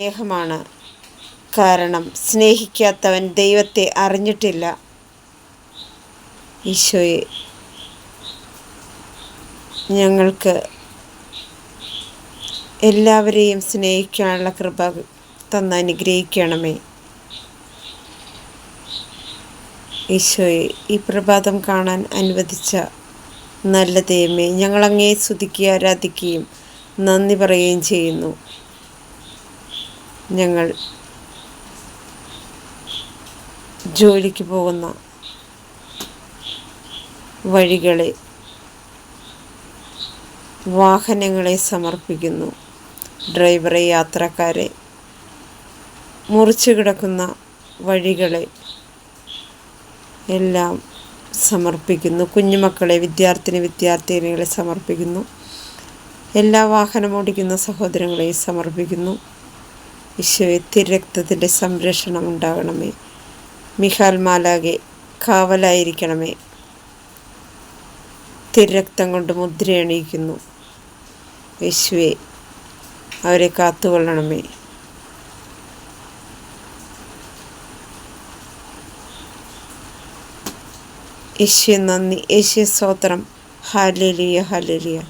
സ്നേഹമാണ്. കാരണം സ്നേഹിക്കാത്തവൻ ദൈവത്തെ അറിഞ്ഞിട്ടില്ല. ഈശോയെ ഞങ്ങൾക്ക് എല്ലാവരെയും സ്നേഹിക്കാനുള്ള കൃപ തന്ന് അനുഗ്രഹിക്കണമേ. ഈശോയെ ഈ പ്രഭാതം കാണാൻ അനുവദിച്ച നല്ല ദൈവമേ ഞങ്ങളങ്ങേ സ്തുതിക്കുകയും ആരാധിക്കുകയും നന്ദി പറയുകയും ചെയ്യുന്നു. ഞങ്ങൾ ജോലിക്ക് പോകുന്ന വഴികളെ വാഹനങ്ങളെ സമർപ്പിക്കുന്നു. ഡ്രൈവറെ യാത്രക്കാരെ മുറിച്ചു കിടക്കുന്ന വഴികളെ എല്ലാം സമർപ്പിക്കുന്നു. കുഞ്ഞുമക്കളെ വിദ്യാർത്ഥിനി വിദ്യാർത്ഥിനികളെ സമർപ്പിക്കുന്നു. എല്ലാ വാഹനം ഓടിക്കുന്ന സഹോദരങ്ങളെയും സമർപ്പിക്കുന്നു. ഈശോയെ തിരക്തത്തിന്റെ സംരക്ഷണം ഉണ്ടാകണമേ. മിഹാൽ മാലാകെ കാവലായിരിക്കണമേ. തിരക്തം കൊണ്ട് മുദ്രയണിയിക്കുന്നു യേശുവെ അവരെ കാത്തുകൊള്ളണമേ. യേശു നന്ദി. യേശു സ്തോത്രം. Hallelujah hallelujah